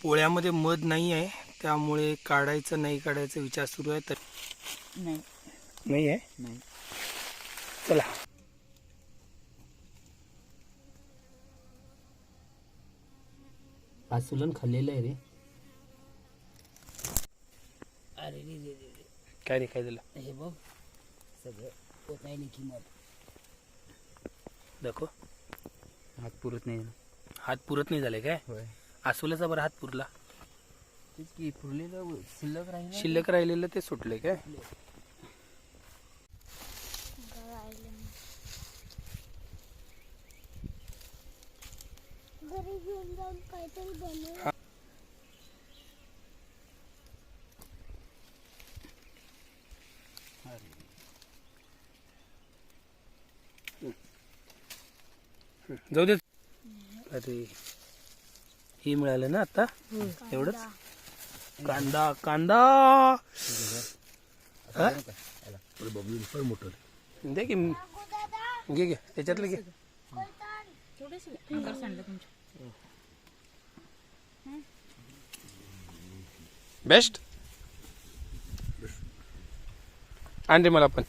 पोळ्यामध्ये मध नाही आहे त्यामुळे काढायचं नाही काढायचा विचार सुरू आहे तर नाही. नाही आहे? नाही. चला. आज सुलन खाल्लेलं आहे रे. अरे रे रे. काय रे काय झालं? हे बघ सगळं होत आहे किंमत दाखव. हात पुरत नाही हात पुरत नाही झाले काय? होय. आसोल्याचा बरं हात पुरला. की पुरलेलं शिल्लक राहील शिल्लक राहिलेलं ते सुटले काय? घरी घेऊन जाऊन काहीतरी बनव. जाऊ दे. अरे. हे मिळालं ना आता? एवढंच? कांदा. कांदा हा? दे की घे घे. त्याच्यातलं घे. बेस्ट आण मला पण.